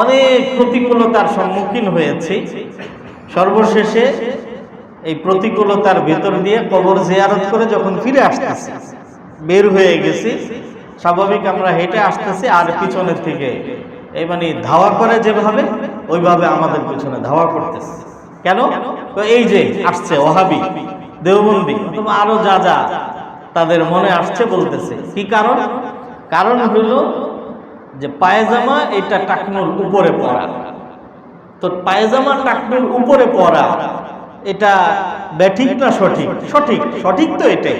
অনেক প্রতিকূলতার সম্মুখীন হয়েছি। সর্বশেষে এই প্রতিকূলতার ভেতর দিয়ে কবর জিয়ারত করে যখন ফিরে আসতেছি, বের হয়ে গেছি, স্বাভাবিক আমরা হেঁটে আসতেছি আর পিছনের থেকে এই মানে ধাওয়া করে যেভাবে, ওইভাবে আমাদের পিছনে ধাওয়া করতেছে। কেন? এই যে আসছে ওহাবি দেওবন্দি, অথবা আরও যা যা তাদের মনে আসছে বলতেছে। কি কারণ? কারণ হলো যে পায়জামা এটা টাকনুর উপরে পরা। তো পায়জামা টাকনুর উপরে পরা, এটা ব্যাঠিক না সঠিক? সঠিক সঠিক তো এটাই।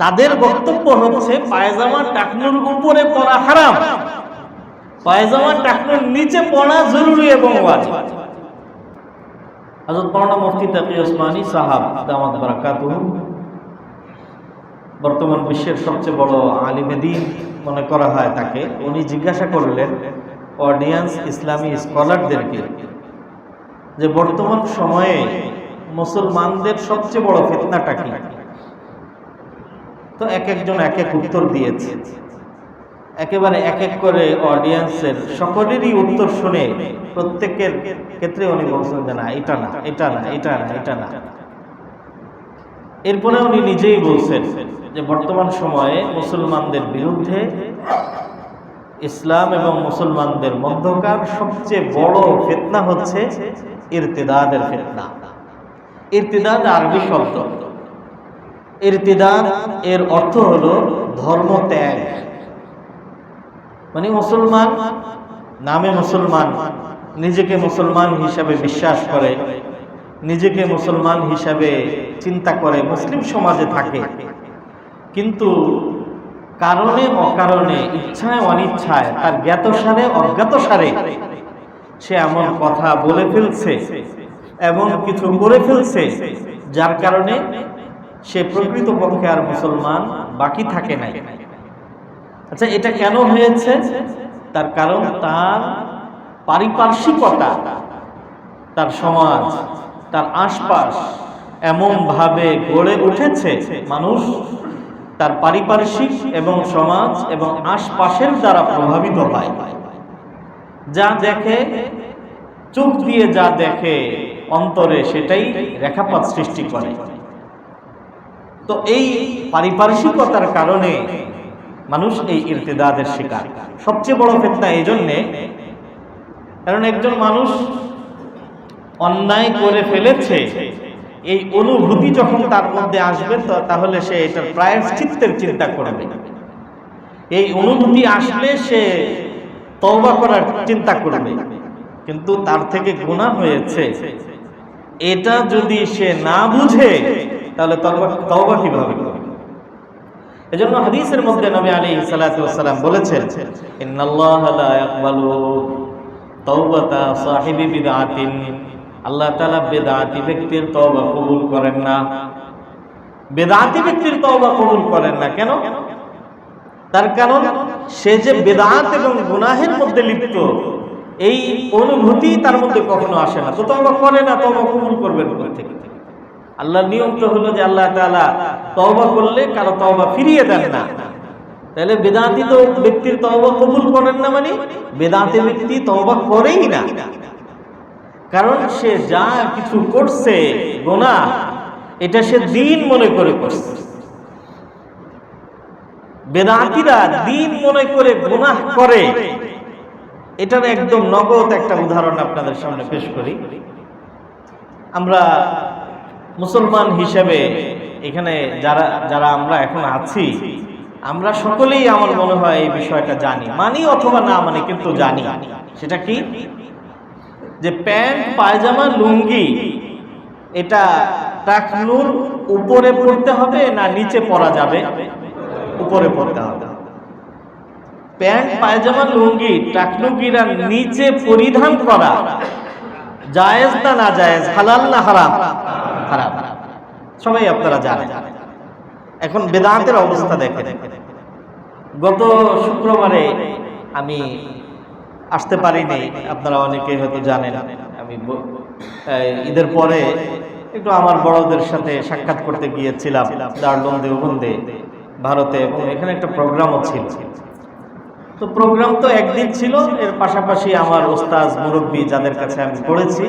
তাদের বক্তব্য হচ্ছে পায়জামা টাকনুর উপরে পরা হারাম। পায়জামা টাকনুর নিচে পড়া জরুরি এবং ওয়াজিব। হযরত মাওলানা মুফতি তাকি ওসমানী সাহাব দামাত বারাকাতুহু, বর্তমান বিশ্বের সবচেয়ে বড় আলিমে মনে করা হয় তাকে, উনি জিজ্ঞাসা করলেন অডিয়েন্স ইসলামী স্কলারদেরকে যে বর্তমান সময়ে মুসলমানদের সবচেয়ে বড় ফিতনাটা কি? তো এক একজন এক এক উত্তর দিয়েছে। একেবারে এক এক করে অডিয়েন্সের সকলেরই উত্তর শুনে প্রত্যেকের ক্ষেত্রে উনি বলছেন যে না, এটা না এটা না এটা না এটা না। এরপরে উনি নিজেই বলছেন যে বর্তমান সময়ে মুসলমানদের বিরুদ্ধে ইসলাম এবং মুসলমানদের মধ্যকার সবচেয়ে বড় ফেতনা হচ্ছে ইরতিদাদের ফেতনা। ইরতিদাদ আরবি শব্দ। ইরতিদাদ এর অর্থ হলো ধর্ম ত্যাগ। মানে মুসলমান নামে মুসলমান, নিজেকে মুসলমান হিসাবে বিশ্বাস করে, নিজেকে মুসলমান হিসাবে চিন্তা করে, মুসলিম সমাজে থাকে। কিন্তু কারণে অকারণে, ইচ্ছায় অনিচ্ছায়, তার জ্ঞাত সারে অজ্ঞাত সারে সে এমন কথা বলে ফেলছে এমন কিছু করে ফেলছে, যার কারণে সে প্রকৃত পক্ষে আর মুসলমান বাকি থাকে নাই। আচ্ছা এটা কেন হয়েছে? তার কারণ তার পারিপার্শ্বিকতা, তার সমাজ, তার আশপাশ এমন ভাবে গড়ে উঠেছে, মানুষ তার পারিপার্শ্বিক এবং সমাজ এবং আশপাশের দ্বারা প্রভাবিত হয়। যা দেখে, চোখ দিয়ে যা দেখে, অন্তরে সেটাই রেখাপাত সৃষ্টি করে। তো এই পারিপার্শ্বিকতার কারণে মানুষ এই ইরতিদাদের শিকার। সবচেয়ে বড় ফেতনা এই জন্যে, কারণ একজন মানুষ অন্যায় করে ফেলেছে এই অনুভূতি যখন তার মধ্যে আসবে তাহলে সে এটার প্রায়শ্চিত্তের চিন্তা করবে। এই অনুভূতি আসলে সে তওবা করার চিন্তা করবে। কিন্তু তার থেকে গুণা হয়েছে। এটা যদি সে না বুঝে, তাহলে তওবা কীভাবে করবে? এজন্য হাদিসের মধ্যে নবী সালাতু ওয়াসালাম বলেছেন, ইন্নাল্লাহা লা ইয়াকবালু তাওবাতা সাহিবি বিদআতিন। আল্লাহ তালা বেদাতি ব্যক্তির তবা কবুল করেন না। বেদাতি ব্যক্তির তওবা কবুল করেন না কেন? তার কারণ, সে যে বেদাত এবং গুনাহের মধ্যে লিপ্ত, এই অনুভূতি তার মধ্যে কখনো আসে না। তো তওবা করে না তবা কবুল করবেন থেকে? আল্লাহর নিয়ম তো হলো যে আল্লাহ তালা তওবা করলে কারও তওবা ফিরিয়ে দেন না। তাহলে বেদাতি তো ব্যক্তির তওবা কবুল করেন না মানে বেদাতি ব্যক্তি তওবা করেই না। কারণ সে যা কিছু করছে গোনা এটা সে দিন মনে করে করছে। বেদাতিরা দিন মনে করে গুনাহ করে। এটার একদম নগদ একটা উদাহরণ আপনাদের সামনে পেশ করি। আমরা মুসলমান হিসেবে এখানে যারা যারা আমরা এখন আছি, আমরা সকলেই আমার মনে হয় এই বিষয়টা জানি। মানি অথবা না মানে কিন্তু জানি। সেটা কি? যে প্যান্ট, পায়জামা, লুঙ্গি, এটা টাকনুর উপরে পড়তে হবে না নিচে পরা যাবে? উপরে পড়তে হবে। প্যান্ট, পায়জামা, লুঙ্গি, টাকনুগিরা নিচে পরিধান করা। জায়েজ না না জায়েজ হালাল না হারাম? হারাম। সবাই আপনারা জানেন। এখন বেদান্তের অবস্থা দেখেন। গত শুক্রবারে আমি আসতে পারিনি। আপনারা অনেকেই হয়তো জানেন। আমি ঈদের পরে একটু আমার বড়দের সাথে সাক্ষাৎ করতে গিয়েছিলাম দার্লুম দেওবন্দে ভারতে, এবং এখানে একটা প্রোগ্রামও ছিল। তো প্রোগ্রাম তো একদিন ছিল, এর পাশাপাশি আমার ওস্তাজ মুরব্বী যাদের কাছে আমি পড়েছি,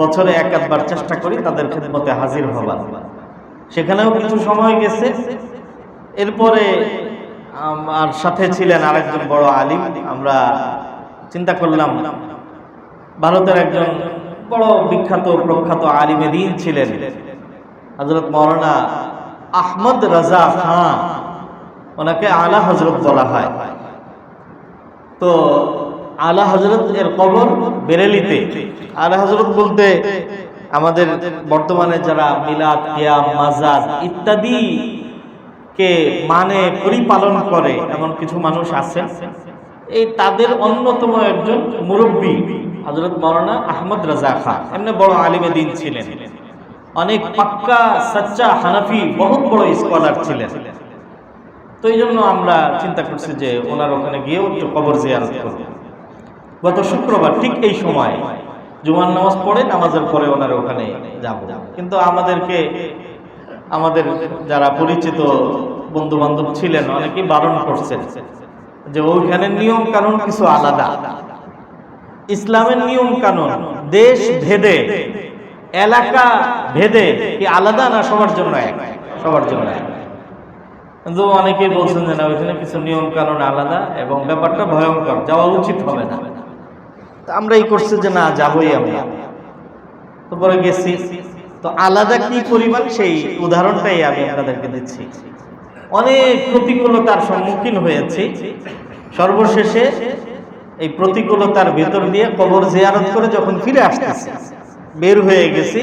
বছরে এক একবার চেষ্টা করি তাদের খেদমতে হাজির হবার। সেখানেও কিছু সময় গেছে। এরপরে আমার সাথে ছিলেন আরেকজন বড় আলিম, আমরা চিন্তা করলাম, ভারতের একজন বড় বিখ্যাত প্রখ্যাত আলিমে দিন ছিলেন হজরত মৌলানা আহমদ রাজা খান ওনাকে আলা হজরত বলা হয়। তো আলা হজরত এর কবর বেরেলিতে, আলা হজরত বলতে আমাদের বর্তমানে যারা মিলাদ, কিয়াম মাজার ইত্যাদি কে মানে পরিপালন করে, এমন কিছু মানুষ আছেন। এই তাদের অন্যতম একজন মুরব্বী হজরত মৌলানা আহমদ রাজা খান। এমনি বড় আলিমে দিন ছিলেন। অনেক পাক্কা, সচ্চা হানাফি, বহুত বড় স্কলার ছিলেন। তো এই জন্য আমরা চিন্তা করছি যে ওনার ওখানে গিয়েও একটু কবর জিয়ারত করব। গত শুক্রবার ঠিক এই সময় জুমার নামাজ পড়ে নামাজের পরে ওনার ওখানে যাব। কিন্তু আমাদেরকে, আমাদের যারা পরিচিত বন্ধু বান্ধব ছিলেন, অনেকেই বারণ করছেন। যে ওইখানে নিয়ম কানুন কিছু আলাদা। ইসলামের নিয়ম কানুন, দেশ ভেদে, এলাকা ভেদে কি আলাদা না সবার জন্য এক? সবার জন্য এক। কিন্তু অনেকেই বলছেন যে না, ওইখানে কিছু নিয়ম কানুন আলাদা এবং ব্যাপারটা ভয়ঙ্কর, যাওয়া উচিত হবে না। তা আমরা এই করছি যে না, যাবই আমরা। তারপরে গেছি। তো আলাদা কি পরিমাণ সেই উদাহরণটাই আমি আপনাদেরকে দিচ্ছি। অনেক প্রতিকূলতার সম্মুখীন হয়েছি। সর্বশেষে এই প্রতিকূলতার ভেতর দিয়ে কবর জিয়ারত করে যখন ফিরে আসতেছি, বের হয়ে গেছি,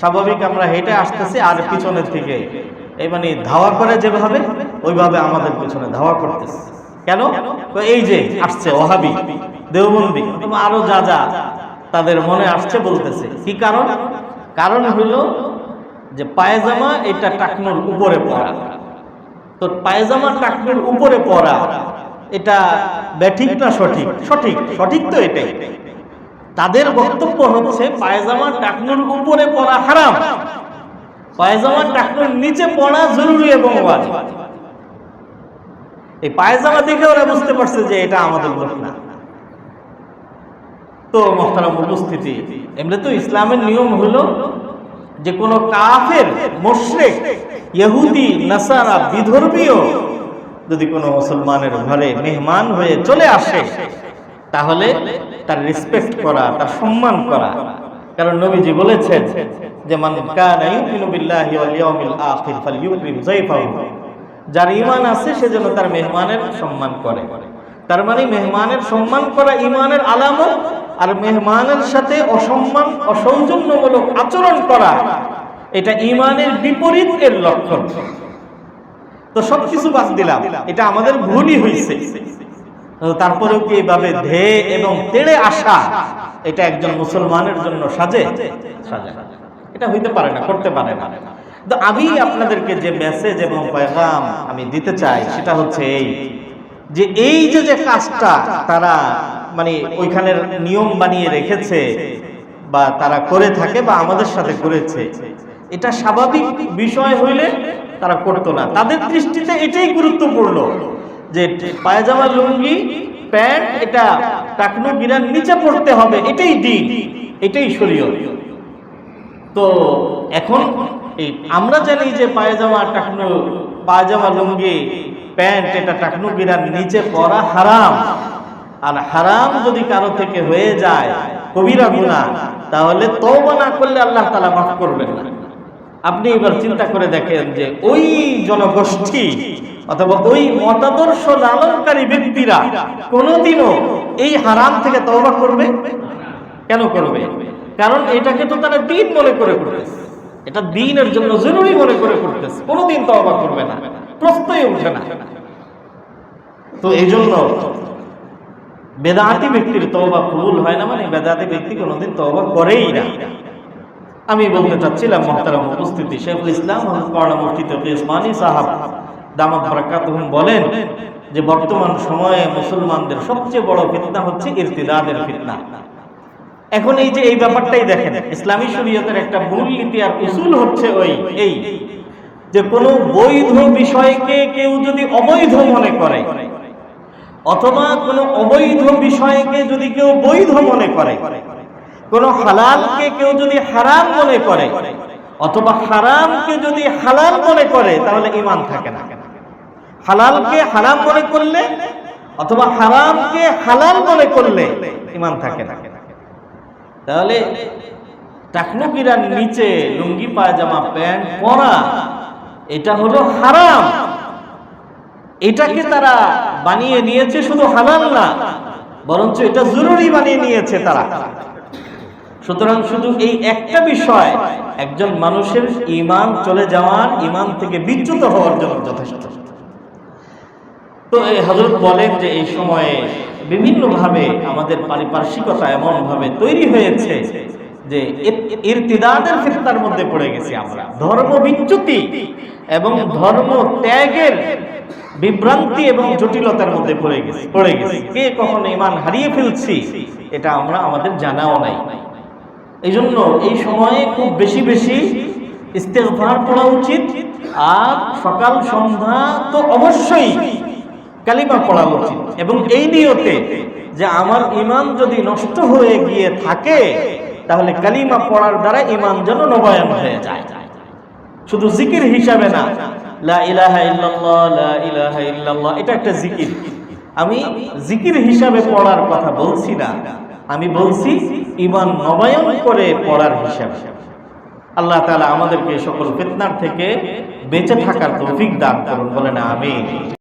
স্বাভাবিক আমরা হেঁটে আসতেছি আর পিছনের থেকে এই মানে ধাওয়া করে যেভাবে, ওইভাবে আমাদের পিছনে ধাওয়া করতেছে। কেন? এই যে আসছে ওহাবি দেওবন্দি আরও যা যা তাদের মনে আসছে বলতেছে। কি কারণ? কারণ হইল যে পায়জামা এটা টাকনুর উপরে পড়া। তো পায়জামা টাকনুর উপরে পড়া এটা ব্যাঠিক না সঠিক? সঠিক সঠিক তো এটাই। তাদের বক্তব্য হচ্ছে পায়জামা টাকনুর উপরে পড়া হারাম। পায়জামা টাকনুর নিচে পড়া জরুরি এবং এই পায়জামা দেখে ওরা বুঝতে পারছে যে এটা আমাদের লোক না। তো মহতারাম উপস্থিতি এমনি তো ইসলামের নিয়ম হলো যে কোনো কাফের, মোশরেক, ইহুদি, নাসারা বিধর্মীয় যদি কোনো মুসলমানের ঘরে মেহমান হয়ে চলে আসে, তাহলে তার রেসপেক্ট করা, তার সম্মান করা। কারণ নবীজি বলেছেন যে, মান কানা ইউমিনু বিল্লাহি ওয়াল ইয়াউমিল আখির, ফালইউকরিম যায়ফাহু যার ঈমান আছে, সে যেন তার মেহমানের সম্মান করে। তার মানে মেহমানের সম্মান করা ঈমানের আলামত আর মেহমানের সাথে অসম্মান, অসৌজন্যমূলক আচরণ করা, এটা ঈমানের বিপরীত এর লক্ষণ। তো সবকিছু বাদ দিলাম, এটা আমাদের ভুলই হয়েছে তারপরেও কি এইভাবে ধে এবং তেড়ে আসা, এটা একজন মুসলমানের জন্য সাজে? সাজে এটা হইতে পারে না, করতে পারে না। তো আমি আপনাদেরকে যে মেসেজ এবং পয়গাম আমি দিতে চাই, সেটা হচ্ছে এই। যে এই যে যে কাজটা তারা মানে ওইখানের নিয়ম বানিয়ে রেখেছে বা তারা করে থাকে বা আমাদের সাথে করেছে, এটা স্বাভাবিক বিষয় হইলে তারা করতো না। তাদের দৃষ্টিতে এটাই গুরুত্বপূর্ণ যে পায়জামা, লুঙ্গি, প্যান্ট, এটা টাকনু গিরার নিচে পড়তে হবে, এটাই দিন, এটাই শরীয়ত। তো এখন এই আমরা জানি যে পায়জামা, টাকনু, পায়জামা, লুঙ্গি প্যান্ট এটা টাকনু নিচে পরা হারাম। আর হারাম যদি কারও থেকে হয়ে যায়, কবিরা গুণা তাহলে তওবা না করলে আল্লাহ তালা মাফ করবেন না। আপনি এবার চিন্তা করে দেখেন যে ওই জনগোষ্ঠী অথবা ওই মতাদর্শ লালনকারী ব্যক্তিরা কোনোদিনও এই হারাম থেকে তওবা করবে? কেন করবে? কারণ এটাকে তো তারা দিন মনে করে করতেছে। এটা দিনের জন্য জরুরি মনে করে করতেছে। কোনোদিন তওবা করবে না। প্রশ্নই উঠে না। তো এই জন্য বেদাতি ব্যক্তির তওবা কবুল হয় না মানে বেদাতি ব্যক্তি কোনোদিন তওবা করেই না। আমি বলতে চাচ্ছিলাম, মহতারাম উপস্থিতি, শেখুল ইসলাম কর্ণ মুফতি তকি উসমানী সাহাব দামাত বলেন যে বর্তমান সময়ে মুসলমানদের সবচেয়ে বড় ফিতনা হচ্ছে ইরতিদাদের ফিতনা। এখন এই যে এই ব্যাপারটাই দেখেন, ইসলামী শরীয়তের একটা মূল নীতি আর উসুল হচ্ছে ওই, এই যে কোনো বৈধ বিষয়কে কেউ যদি অবৈধ মনে করে, অথবা কোনো অবৈধ বিষয়কে যদি কেউ বৈধ মনে করে, কোন হালালকে কেউ যদি হারাম মনে করে, অথবা হারামকে যদি হালাল মনে করে, তাহলে ইমান থাকে না। হালালকে হারাম মনে করলে, অথবা হারামকে হালাল মনে করলে ইমান থাকে না। তাহলে টাকনুকিরার নিচে লুঙ্গি, পায়জামা, প্যান্ট পরা এটা হলো হারাম। এটাকে তারা বানিয়ে নিয়েছে শুধু হালাল না, বরঞ্চ এটা জরুরি বানিয়ে নিয়েছে তারা। সুতরাং শুধু এই একটা বিষয়, একজন মানুষের ইমান চলে যাওয়ার ইমান থেকে বিচ্যুত হওয়ার জন্য যথেষ্ট। তো এই হজরত বলেন যে এই সময়ে বিভিন্নভাবে আমাদের পারিপার্শ্বিকতা এমনভাবে তৈরি হয়েছে যে ইরতিদাদের ফিতনার মধ্যে পড়ে গেছি আমরা। ধর্ম বিচ্যুতি এবং ধর্ম ত্যাগের বিভ্রান্তি এবং জটিলতার মধ্যে পড়ে গেছি পড়ে গেছি। কে কখন ইমান হারিয়ে ফেলছি, এটা আমরা আমাদের জানাও নাই। এই জন্য এই সময়ে খুব বেশি বেশি ইস্তেগফার পড়া উচিত, আর সকাল সন্ধ্যা তো অবশ্যই কালিমা পড়া উচিত। এবং এই নিয়তে যে আমার ইমান যদি নষ্ট হয়ে গিয়ে থাকে তাহলে কালিমা পড়ার দ্বারা ইমান যেন নবায়ন হয়ে যায়। শুধু জিকির হিসাবে না, লা ইলাহা ইল্লাল্লাহ, লা ইলাহা ইল্লাল্লাহ, এটা একটা জিকির। আমি জিকির হিসাবে পড়ার কথা বলছি না, আমি বলছি ইমান নবায়ন করে পড়ার হিসাবে। আল্লাহ তাআলা আমাদেরকে সকল ফিতনার থেকে বেঁচে থাকার তৌফিক দান করুন, বলেন আমিন।